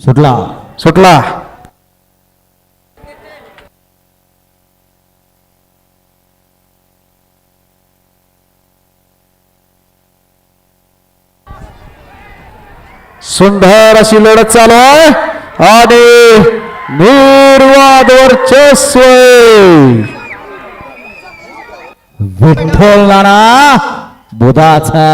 सुटला. सुटला. सुंदर अशी लढत चालू आहे. आणि निर्वाद वर्चस्व विठ्ठल नाना बुधाचा.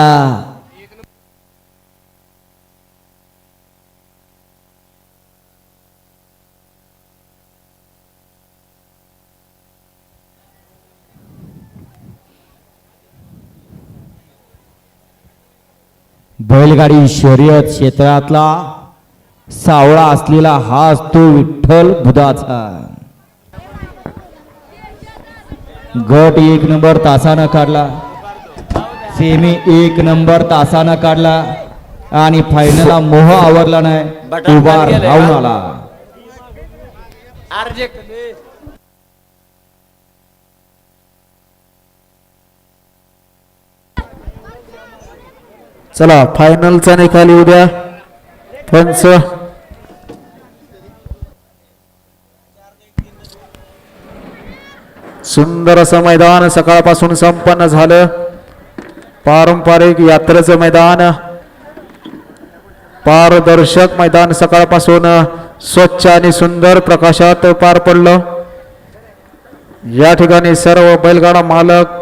बैलगाडी शर्यत क्षेत्रातला सावळा असलेला हाच तो विठ्ठल बुधाचा. गट एक नंबर तासानं काढला. सेमी एक नंबर तासानं काढला. आणि फायनलला मोह आवरला नाही. बटन उभा राहून आला. चला फायनलचा निकाल उद्या पंच सुंदर असं मैदान सकाळपासून संपन्न झालं. पारंपरिक यात्रेचं मैदान. पारदर्शक मैदान सकाळपासून स्वच्छ आणि सुंदर प्रकाशात पार पडलं. या ठिकाणी सर्व बैलगाडा मालक